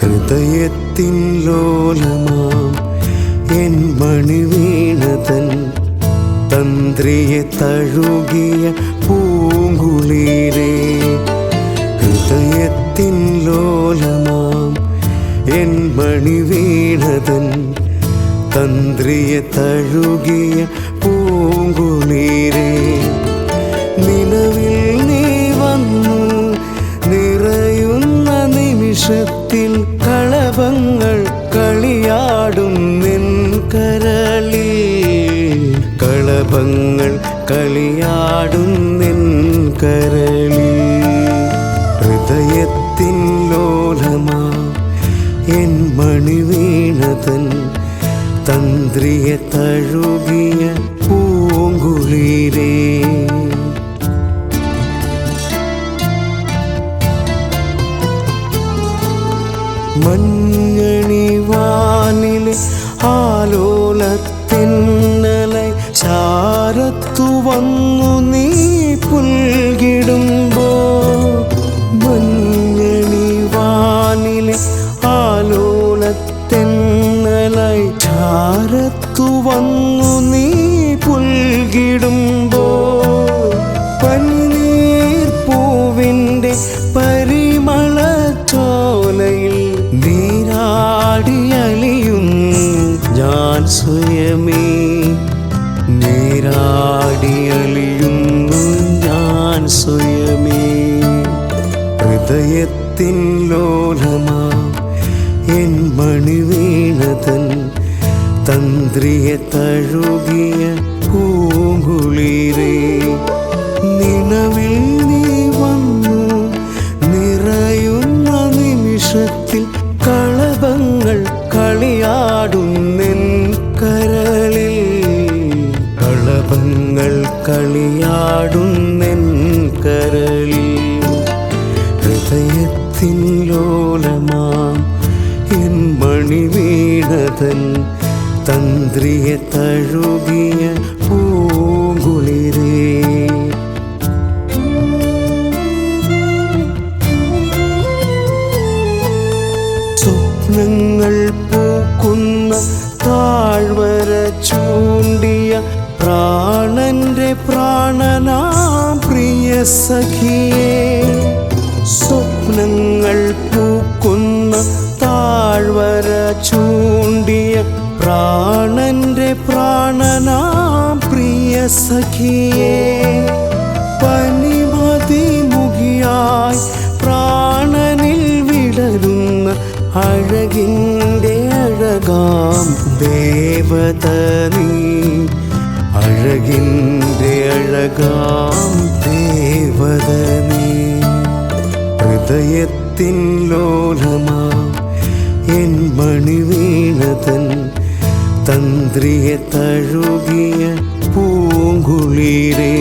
ഹൃദയത്തിൻ ലോലമാം എൻ മണിവീണതൻ തന്ത്രിയെ തഴുകിയ പൂങ്കുളിരേ ഹൃദയത്തിൻ ലോലമാം എൻ മണിവീണതൻ തന്ത്രിയെ തഴുകിയ പൂങ്കുനീരേ. നിലവിൽ നീ വന്നു നിറയുന്ന നിമിഷത്തിൽ കളഭങ്ങൾ കളിയാടും നിൻ കരളിൽ. കളഭങ്ങൾ കളിയാടും നിൻ കരളിൽ. തന്ത്രിയെ തഴുകിയ പൂങ്കുളിരേ. മഞ്ഞണിവാനിലെ ആലോലത്തിന്നലെ ചാരത്തു വന്നു നീ. ഹൃദയത്തിൻ ലോലമാ എൻ മണിവീണതൻ തന്ത്രിയെ തഴുകിയ പൂങ്കുളിരേ. നിലവിൽ നീ വന്നു നിറയുന്ന നിമിഷത്തിൽ കളഭങ്ങൾ കളിയാടുന്നെൻ കരളിൽ. കളഭങ്ങൾ കളിയാടുന്നെൻ കരളിൽ. ഹൃദയത്തിൻ ലോലമാം എൻ മണിവീണതൻ തന്ത്രിയെ തഴുകിയ പൂങ്കുളിരേ. സ്വപ്നങ്ങൾ പൂക്കുന്ന താഴ്വര ചൂണ്ടിയ പ്രാണന്റെ പ്രാണനാ പ്രിയ സഖിയേ. പ്രാണന്റെ പ്രാണനാം പ്രിയ സഖിയേ പനിമതി മുഖിയായി പ്രാണനിൽ വിടരുന്ന അഴകിന്റെ അഴകാം ദേവത നീ. അഴകിന്റെ അഴകാം ദേവത നീ. ഹൃദയത്തിൻ ലോലമാ എൻ മണിവീണതൻ തന്ത്രിയെ തഴുകിയ പൂങ്കുളിരേ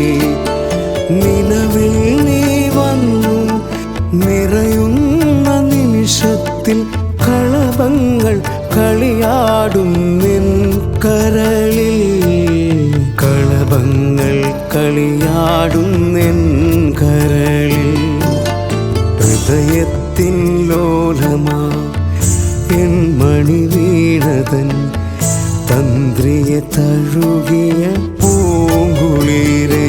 നിലവിൽ നീ വന്നു നിറയുന്ന നിമിഷത്തിൽ കളഭങ്ങൾ കളിയാടും നിൻ കരളിൽ. കളഭങ്ങൾ കളിയാടും നിൻ കരളിൽ. ഹൃദയത്തിൻ ലോലമാ എൻ മണിവീണതൻ തന്ത്രിയെ തഴുകിയ പൂങ്കുളിരേ